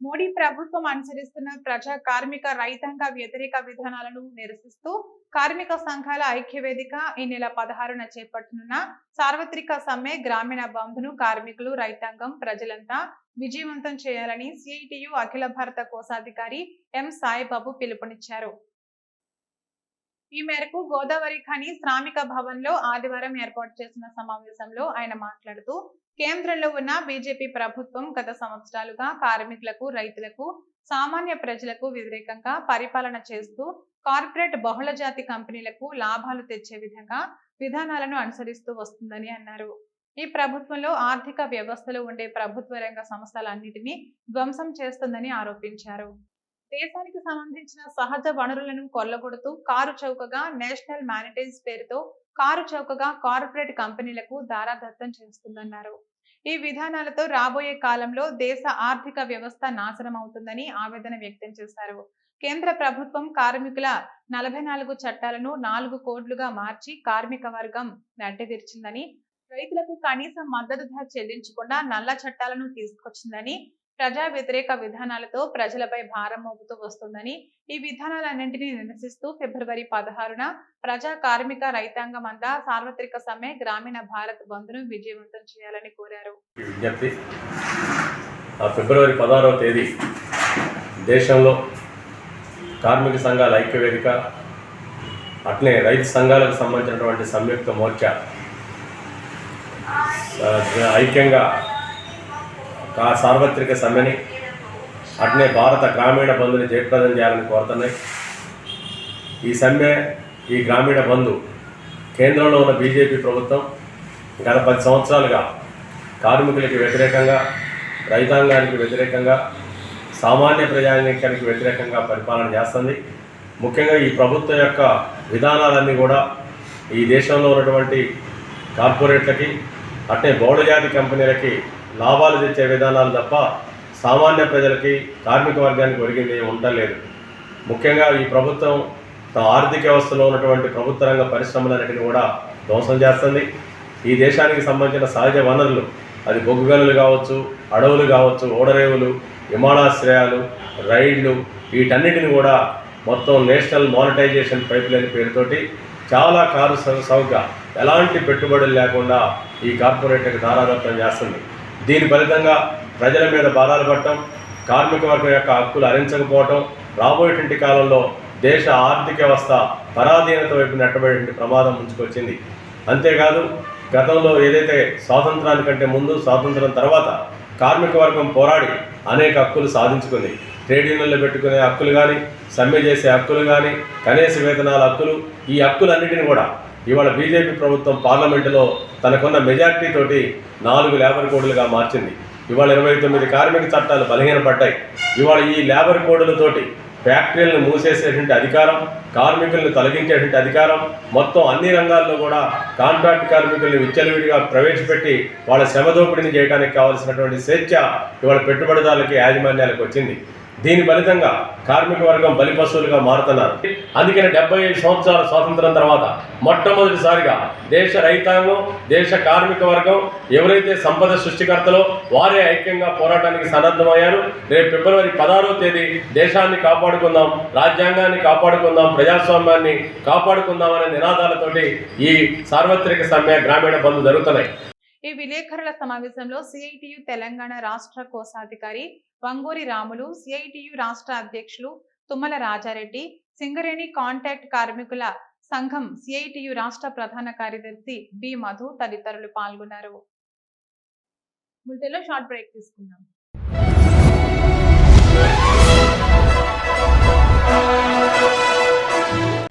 మోడీ ప్రభుత్వం అనుసరిస్తున్న ప్రజా కార్మిక రైతాంగ వ్యతిరేక విధానాలను నిరసిస్తూ కార్మిక సంఘాల ఐక్యవేదిక ఈ నెల పదహారున చేపట్టనున్న సార్వత్రిక సమ్మె గ్రామీణ బంధును కార్మికులు రైతాంగం ప్రజలంతా విజయవంతం చేయాలని సిఐటియు అఖిల భారత కోశాధికారి ఎం సాయిబాబు పిలుపునిచ్చారు. ఈ మేరకు గోదావరి ఖని శ్రామిక భవన్లో ఆదివారం ఏర్పాటు చేసిన సమావేశంలో ఆయన మాట్లాడుతూ కేంద్రంలో ఉన్న బీజేపీ ప్రభుత్వం గత సంవత్సరాలుగా కార్మికులకు రైతులకు సామాన్య ప్రజలకు వ్యతిరేకంగా పరిపాలన చేస్తూ కార్పొరేట్ బహుళజాతి కంపెనీలకు లాభాలు తెచ్చే విధంగా విధానాలను అనుసరిస్తూ వస్తుందని అన్నారు. ఈ ప్రభుత్వంలో ఆర్థిక వ్యవస్థలో ఉండే ప్రభుత్వ రంగ సంస్థలన్నిటినీ ధ్వంసం చేస్తుందని ఆరోపించారు. దేశానికి సంబంధించిన సహజ వనరులను కొల్లగొడుతూ కారు చౌకగా నేషనల్ మానిటైజ్ పేరుతో కారు చౌకగా కార్పొరేట్ కంపెనీలకు దారాదత్తం చేస్తుందన్నారు. ఈ విధానాలతో రాబోయే కాలంలో దేశ ఆర్థిక వ్యవస్థ నాశనం అవుతుందని ఆవేదన వ్యక్తం చేశారు. కేంద్ర ప్రభుత్వం కార్మికుల నలభై నాలుగు చట్టాలను నాలుగు కోడ్లుగా మార్చి కార్మిక వర్గం నడ్డెదిర్చిందని రైతులకు కనీస మద్దతు ధర చెల్లించకుండా నల్ల చట్టాలను తీసుకొచ్చిందని ప్రజా వ్యతిరేక విధానాలతో ప్రజలపై భారం మోపుతూ వస్తుందని ఈ విధానాలన్నింటినీ నిరసిస్తూ ఫిబ్రవరి పదహారున ప్రజా కార్మిక రైతాంగం అంతా సార్వత్రిక సమ్మె గ్రామీణ భారత్ బంద్ను విజయవంతం చేయాలని కోరారు. ఫిబ్రవరి పదహారవ తేదీ దేశంలో కార్మిక సంఘాల ఐక్యవేదిక అట్లే రైతు సంఘాలకు సంబంధించినటువంటి సంయుక్త మోర్చా ఐక్యంగా సార్వత్రిక సమ్మెని అట్నే భారత గ్రామీణ బంధుని జయప్రదం చేయాలని కోరుతున్నాయి. ఈ సమ్మె ఈ గ్రామీణ బంధు కేంద్రంలో ఉన్న బీజేపీ ప్రభుత్వం గత పది సంవత్సరాలుగా కార్మికులకి వ్యతిరేకంగా రైతాంగానికి వ్యతిరేకంగా సామాన్య ప్రజానీకానికి వ్యతిరేకంగా పరిపాలన చేస్తుంది. ముఖ్యంగా ఈ ప్రభుత్వం యొక్క విధానాలన్నీ కూడా ఈ దేశంలో ఉన్నటువంటి కార్పొరేట్లకి అట్నే బౌళజాతి కంపెనీలకి లాభాలు తెచ్చే విధానాలు తప్ప సామాన్య ప్రజలకి కార్మిక వర్గానికి ఒరిగింది ఉండలేదు ముఖ్యంగా ఈ ప్రభుత్వం తమ ఆర్థిక వ్యవస్థలో ఉన్నటువంటి ప్రభుత్వ రంగ పరిశ్రమలన్నిటిని కూడా ధ్వంసం చేస్తుంది. ఈ దేశానికి సంబంధించిన సహజ వనరులు అది బొగ్గు గనులు కావచ్చు అడవులు కావచ్చు ఓడరేవులు విమానాశ్రయాలు రైళ్ళు వీటన్నిటిని కూడా మొత్తం నేషనల్ మానిటైజేషన్ పైప్ లైన్ పేరుతోటి చాలా కారు సౌ- ఎలాంటి పెట్టుబడులు లేకుండా ఈ కార్పొరేట్లకు దారాదత్తం చేస్తుంది. దీని ఫలితంగా ప్రజల మీద భారాలు పడటం కార్మిక వర్గం యొక్క హక్కులు హరించకపోవటం రాబోయేటువంటి కాలంలో దేశ ఆర్థిక వ్యవస్థ పరాధీనత వైపు నెట్టబడే ప్రమాదం ముంచుకొచ్చింది. అంతేకాదు గతంలో ఏదైతే స్వాతంత్రానికంటే ముందు స్వాతంత్రం తర్వాత కార్మిక వర్గం పోరాడి అనేక హక్కులు సాధించుకుంది. ట్రేడ్ యూనియన్లు పెట్టుకునే హక్కులు కానీ సమ్మె చేసే హక్కులు కానీ కనీస వేతనాల హక్కులు ఈ హక్కులన్నిటిని కూడా ఇవాళ బీజేపీ ప్రభుత్వం పార్లమెంటులో తనకున్న మెజార్టీ తోటి నాలుగు లేబర్ కోడ్లుగా మార్చింది. ఇవాళ ఇరవై తొమ్మిది కార్మిక చట్టాలు బలహీనపడ్డాయి. ఇవాళ ఈ లేబర్ కోడ్లతోటి ఫ్యాక్టరీలను మూసేసేటువంటి అధికారం కార్మికులను తొలగించేటువంటి అధికారం మొత్తం అన్ని రంగాల్లో కూడా కాంట్రాక్ట్ కార్మికుల్ని విచ్చలవిడిగా ప్రవేశపెట్టి వాళ్ళ శ్రమ దోపిడీని చేయడానికి కావాల్సినటువంటి స్వేచ్ఛ ఇవాళ పెట్టుబడిదారులకి యాజమాన్యాలకు వచ్చింది. దీని ఫలితంగా కార్మిక వర్గం బలిపశువులుగా మారుతున్నారు. అందుకనే డెబ్బై ఐదు సంవత్సరాల స్వాతంత్రం తర్వాత మొట్టమొదటిసారిగా దేశ రైతాంగం దేశ కార్మిక వర్గం ఎవరైతే సంపద సృష్టికర్తలో వారే ఐక్యంగా పోరాటానికి సన్నద్ధమయ్యారు రేపు ఫిబ్రవరి పదహారో తేదీ దేశాన్ని కాపాడుకుందాం రాజ్యాంగాన్ని కాపాడుకుందాం ప్రజాస్వామ్యాన్ని కాపాడుకుందాం అనే నినాదాలతోటి ఈ సార్వత్రిక సమ్మె గ్రామీణ బంధు జరుగుతున్నాయి. ఈ విలేకరుల సమావేశంలో సిఐటియు తెలంగాణ రాష్ట్ర కోశాధికారి వంగూరి రాములు సిఐటియు రాష్ట్ర అధ్యక్షులు తుమ్మల రాజారెడ్డి సింగరేణి కాంటాక్ట్ కార్మికుల సంఘం సిఐటియు రాష్ట్ర ప్రధాన కార్యదర్శి బి మధు తదితరులు పాల్గొన్నారు. బులెటిన్లో షార్ట్ బ్రేక్ తీసుకున్నాం